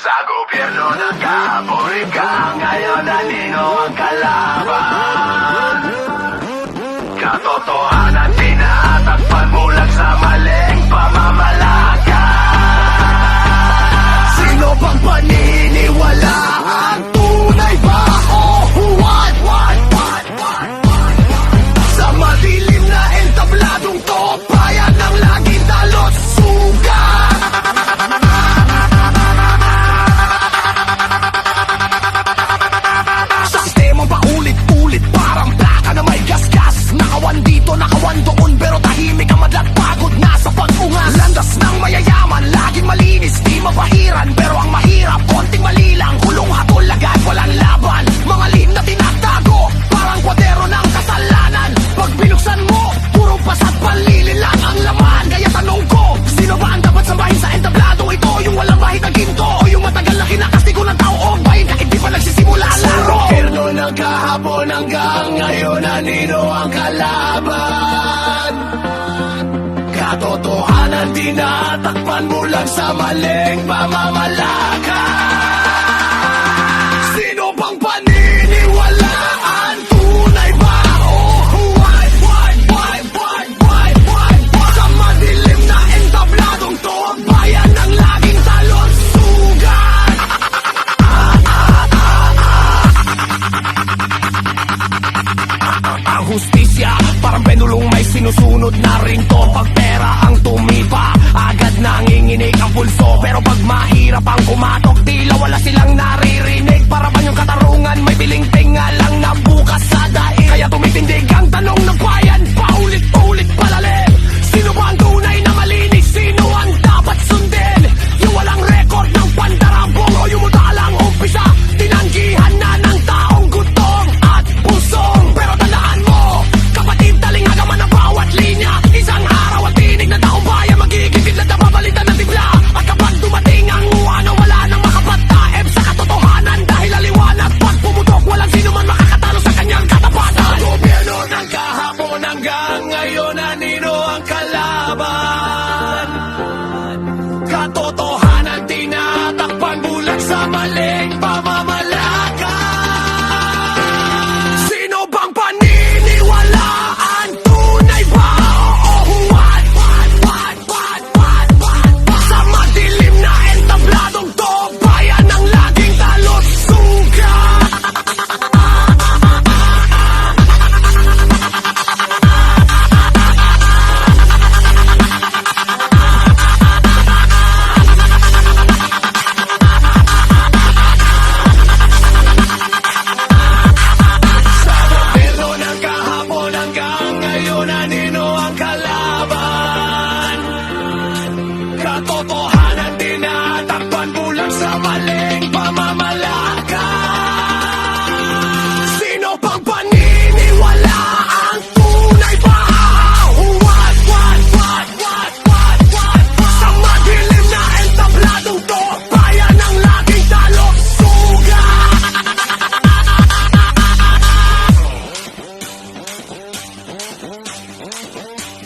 sa gobyerno Nagkaapoy ka Ngayon nanino ang kalaban. Katotohanan Tinatakpan mo lang sa maling pamamalaki Magkahapon hanggang ngayon Nanino ang kalaban? Katotohanan tinatakpan mo lang sa maling pamamalakad Sunod-sunod na rin to. Pag pera ang tumipa Agad nanginginig ang pulso. Pero pag mahirap ang kumatok Tila wala silang a todo